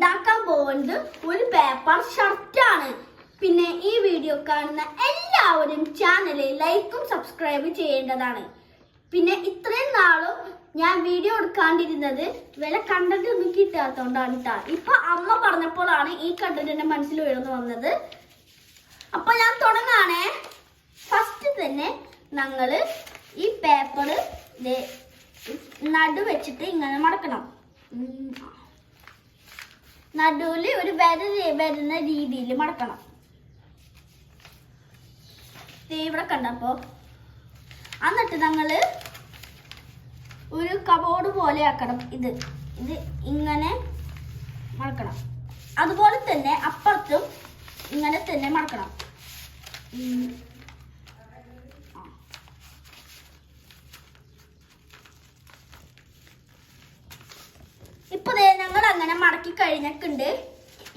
ഉണ്ടാക്കാൻ പോകുന്നത് ഒരു പേപ്പർ ഷർട്ടാണ് പിന്നെ ഈ വീഡിയോ കാണുന്ന എല്ലാവരും ചാനൽ ലൈക്കും സബ്സ്ക്രൈബ് ചെയ്യേണ്ടതാണ്. പിന്നെ ഇത്രയും നാളും ഞാൻ വീഡിയോ എടുക്കാണ്ടിരുന്നത് വില കണ്ടന്റ് ഒന്നും കിട്ടാത്തോണ്ടാണ് കേട്ടോ ഇപ്പൊ അമ്മ പറഞ്ഞപ്പോഴാണ് ഈ കണ്ടന്റ് എന്റെ മനസ്സിൽ ഉയർന്നു വന്നത്. അപ്പൊ ഞാൻ തുടങ്ങാണേ. ഫസ്റ്റ് തന്നെ ഞങ്ങൾ ഈ പേപ്പർ നടുവെച്ചിട്ട് ഇങ്ങനെ മടക്കണം. നടുവിൽ ഒരു വര വരുന്ന രീതിയിൽ മടക്കണം. ഇവിടെ കണ്ടപ്പോ എന്നിട്ട് നമ്മൾ ഒരു കബോർഡ് പോലെ ആക്കണം ഇത്. ഇത് ഇങ്ങനെ മടക്കണം. അതുപോലെ തന്നെ അപ്പുറത്തും ഇങ്ങനെ തന്നെ മടക്കണം ഉം. ആ. ഇപ്പൊ ദേ ഞങ്ങൾ അങ്ങനെ മടക്കി കഴിഞ്ഞിട്ടുണ്ട്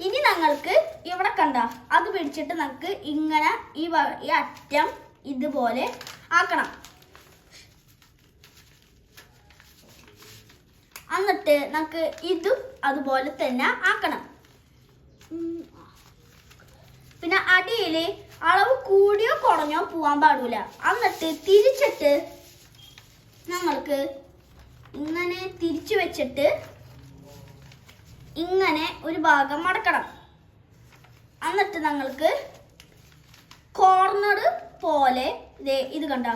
ഇനി ഞങ്ങൾക്ക് ഇവിടെ കണ്ട അത് പിടിച്ചിട്ട് നമുക്ക് ഇങ്ങനെ ഈ ഈ അറ്റം ഇതുപോലെ ആക്കണം. എന്നിട്ട് നമുക്ക് ഇതും അതുപോലെ തന്നെ ആക്കണം. പിന്നെ അടിയിൽ അളവ് കൂടിയോ കുറഞ്ഞോ പോവാൻ പാടില്ല എന്നിട്ട് തിരിച്ചിട്ട് ഞങ്ങൾക്ക് ഇങ്ങനെ തിരിച്ചു വെച്ചിട്ട് ഇങ്ങനെ ഒരു ഭാഗം മടക്കണം. എന്നിട്ട് ഞങ്ങൾക്ക് കോർണർ പോലെ ഇത് കണ്ട?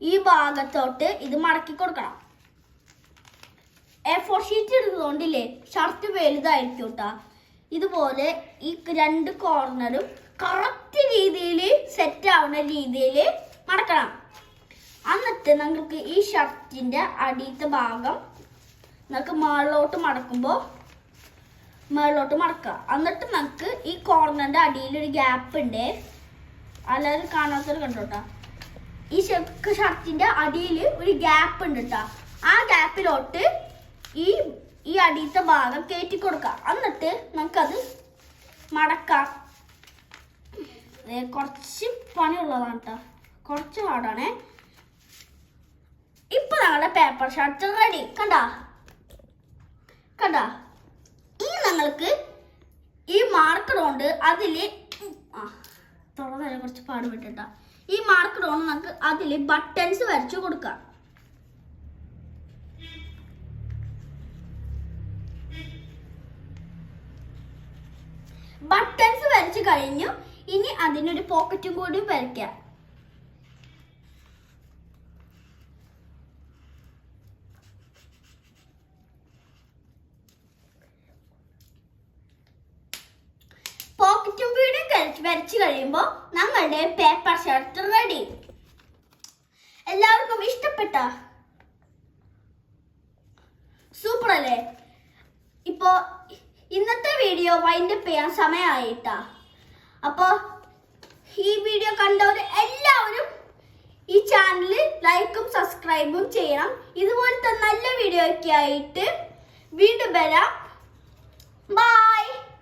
ഈ ഭാഗത്തോട്ട് ഇത് മടക്കി കൊടുക്കണം. എ ഫോർ ഷീറ്റ് ഇടുന്നതുകൊണ്ടില്ലേ ഷർട്ട് വലുതായിരിക്കും കേട്ടോ ഇതുപോലെ ഈ രണ്ട് കോർണറും കറക്റ്റ് രീതിയിൽ സെറ്റ് ആവുന്ന രീതിയിൽ മടക്കണം. എന്നിട്ട് നമുക്ക് ഈ ഷർട്ടിന്റെ അടിയത്തെ ഭാഗം നമുക്ക് മുകളിലോട്ട് മടക്കുമ്പോൾ മുകളിലോട്ട് മടക്കുക. എന്നിട്ട് നമുക്ക് ഈ കോർണറിന്റെ അടിയിൽ ഒരു ഗ്യാപ്പ് ഉണ്ട് അല്ലാതെ കാണാത്തൊരു കണ്ടോട്ടാ. ഈ ചെക്ക് ഷർട്ടിന്റെ അടിയിൽ ഒരു ഗ്യാപ്പ് ഉണ്ട് കേട്ടോ ആ ഗ്യാപ്പിലോട്ട് ഈ ഈ അടിയത്തെ ഭാഗം കയറ്റി കൊടുക്കുക എന്നിട്ട് നമുക്കത് മടക്കാം. കുറച്ച് പണിയുള്ളതാണ് കേട്ടോ കുറച്ച് പാടാണേ ഇപ്പൊ ഞങ്ങളുടെ പേപ്പർ ഷർട്ട് റെഡി കണ്ടാ? കണ്ടാ? ഈ ഞങ്ങൾക്ക് ഈ മാർക്കർ അതിൽ ആ തുറന്നതിനെ കുറച്ച് പാടുപെട്ടിട്ട. ഈ മാർക്കർ കൊണ്ട് നമുക്ക് അതിൽ ബട്ടൺസ് വരച്ചു കൊടുക്കാം. ബട്ടൺസ് വരച്ചു കഴിഞ്ഞു. ഇനി അതിനൊരു പോക്കറ്റും കൂടി വരയ്ക്കാം പോക്കറ്റും കൂടി വരച്ചു കഴിയുമ്പോൾ ഞങ്ങളുടെ പേപ്പർ ഷർട്ട് റെഡി എല്ലാവർക്കും ഇഷ്ടപ്പെട്ട? സൂപ്പർ അല്ലേ? ഇപ്പോ ഇന്നത്തെ വീഡിയോ വൈൻഡപ്പ് ചെയ്യാൻ സമയമായിട്ടാ അപ്പോ ഈ വീഡിയോ കണ്ടവർ എല്ലാവരും ഈ ചാനൽ ലൈക്കും സബ്സ്ക്രൈബും ചെയ്യണം. ഇതുപോലത്തെ നല്ല വീഡിയോ ഒക്കെ ആയിട്ട് വീണ്ടും വരാം. ബൈ